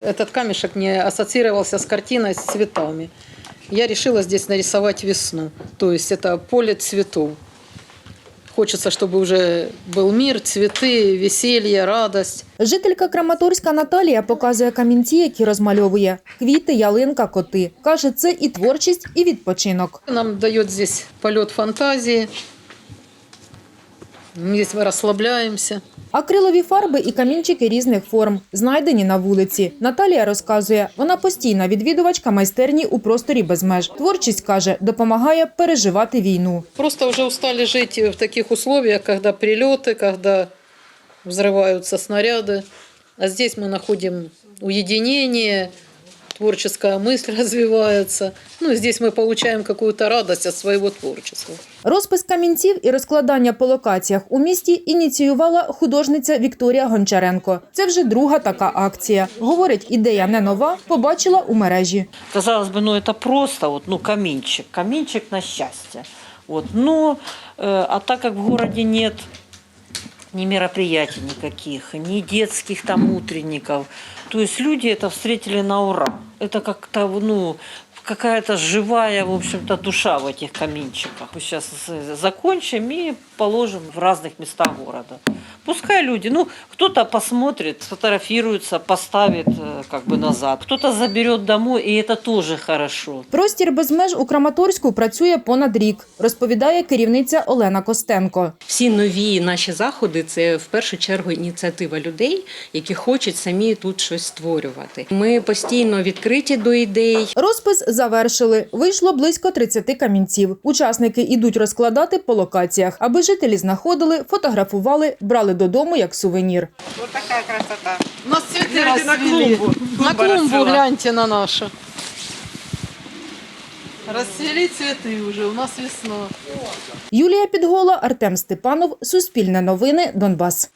Этот камешек мне ассоциировался с картиной с цветами. Я решила здесь нарисовать весну. То есть это поле цветов. Хочется, чтобы уже был мир, цветы, веселье, радость. Жителька Краматорська Наталія показує камінці, які розмальовує. Квіти, ялинка, коти. Каже, це і творчість, і відпочинок. Нам дает здесь полет фантазии. Здесь мы расслабляемся. Акрилові фарби і камінчики різних форм, знайдені на вулиці. Наталія розказує, вона постійна відвідувачка майстерні у просторі без меж. Творчість, каже, допомагає переживати війну. Просто уже устали жить в таких условиях, когда прилеты, когда взрываются снаряды. А здесь мы находим уединение, творческая мысль развивается. Ну, и здесь мы получаем какую-то радость от своего творчества. Розпис камінців і розкладання по локаціях у місті ініціювала художниця Вікторія Гончаренко. Це вже друга така акція. Говорить, ідея не нова, побачила у мережі. Казалось бы, ну это просто вот, ну каминчик, каминчик на счастье. Вот, но, э, а так как в городе нет ни мероприятий никаких, ни детских там утренников, то есть люди это встретили на ура. Это как-то, ну, какая-то живая, в общем-то, душа в этих каминчиках. Сейчас закончим и положим в разных местах города. Пускай люди, ну, кто-то посмотрит, сфотографируется, поставит э, как бы назад, кто-то заберет домой, и это тоже хорошо. Простір без меж у Краматорську працює понад рік, розповідає керівниця Олена Костенко. Всі нові наші заходи це в першу чергу ініціатива людей, які хочуть самі тут щось створювати. Ми постійно відкриті до ідей. Розпис завершили. Вийшло близько 30 камінців. Учасники ідуть розкладати по локаціях, аби жителі знаходили, фотографували, брали додому як сувенір. Вот такая красота. У нас цветы Гляньте на клумбу. На клумбу гляньте на нашу. Расцвели цветы уже, у нас весна. Юлія Підгола, Артем Степанов, Суспільне новини, Донбас.